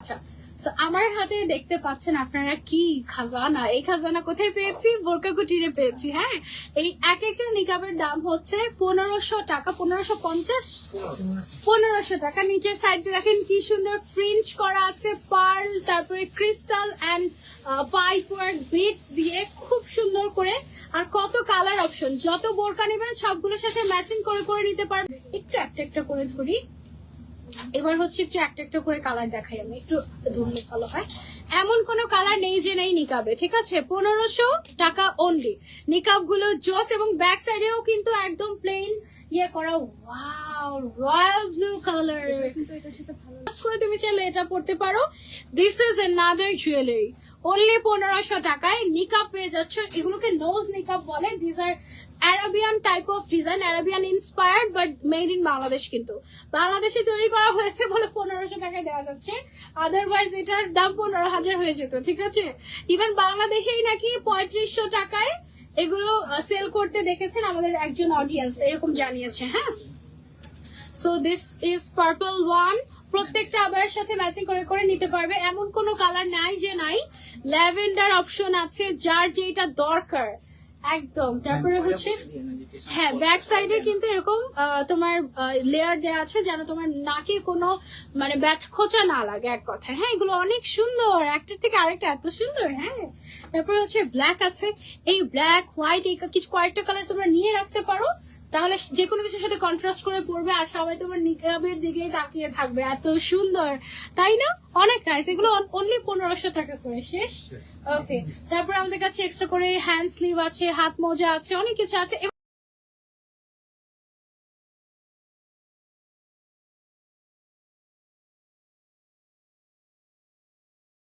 আচ্ছা so আমার হাতে দেখতে পাচ্ছেন আপনারা কি খাজানা? এই খাজানা কোথায় পেয়েছি? বোরকা কুটিরে পেয়েছি হ্যাঁ? এই এক একটা নিকাবের দাম হচ্ছে পনেরোশো টাকা, পনেরোশো পঞ্চাশ? পনেরোশো টাকা। নিচের সাইডে দেখেন কি সুন্দর ফ্রিঞ্চ করা আছে পার্ল তারপরে crystal and pipe work beads দিয়ে খুব সুন্দর করে। আর কত কালার অপশন যত বোরকা নেবেন, সবগুলোর সাথে ম্যাচিং করে করে নিতে পারবেন। একটু একটা একটা করে ধরি। এবার হচ্ছে একটু একটা একটা করে কালার দেখাই আমি একটু ধরলে ভালো হয়। এমন কোনো কালার নেই যে নেই নিকাবে ঠিক আছে? পনেরোশো টাকা অনলি নিকাবগুলো জস এবং ব্যাক সাইডেও কিন্তু একদম প্লেন ইয়ে করা ওয়াও রয়্যাল ব্লু কালার কিন্তু এটার সাথে ভালো করে তুমি চাইলে এটা পড়তে পারো। দিস ইজ জুয়েলারি অনলি পনেরোশো টাকায় নিকাব পেয়ে যাচ্ছ। এগুলোকে নোজ নিকাব বলে। This are Arabian type of design Arabian inspired but made in Bangladesh কিন্তু। বাংলাদেশে তৈরি করা হয়েছে বলে পনেরোশো টাকায় দেওয়া যাচ্ছে। আদারওয়াইজ এটার দাম পনেরো হাজার হয়ে যেত, ঠিক আছে? ইভেন বাংলাদেশেই নাকি পঁয়ত্রিশশো টাকায় এগুলো সেল করতে দেখেছেন আমাদের একজন অডিয়েন্স এরকম জানিয়েছে হ্যাঁ? So this is purple one প্রত্যেকটা আবার সাথে ম্যাচিং করে করে নিতে পারবে। এমন কোনো কালার নাই যে নাই। ল্যাভেন্ডার অপশন আছে, যার যেটা দরকার। একদম। তারপরে হচ্ছে হ্যাঁ ব্যাক সাইডে কিন্তু এরকম তোমার লেয়ার দেওয়া আছে যেন তোমার নাকে কোনো মানে ব্যাথ খোঁচা না লাগে এক কথা হ্যাঁ এগুলো অনেক সুন্দর। একটা থেকে আরেকটা এত সুন্দর হ্যাঁ। তারপরে হচ্ছে ব্ল্যাক আছে। এই ব্ল্যাক হোয়াইট এই কিছু কয়েকটা কালার তোমরা নিয়ে রাখতে পারো। তাহলে যে কোনো কিছুর সাথে কন্ট্রাস্ট করে পড়বে আর সবাই তোমার নিকাবের দিকে তাকিয়ে থাকবে। এত সুন্দর তাই না? অনেক নাইস এগুলো অনলি পনেরোশো টাকা করে শেষ? ওকে তারপর আমাদের কাছে এক্সট্রা করে হ্যান্ড স্লিভ আছে হাত মোজা আছে অনেক কিছু আছে।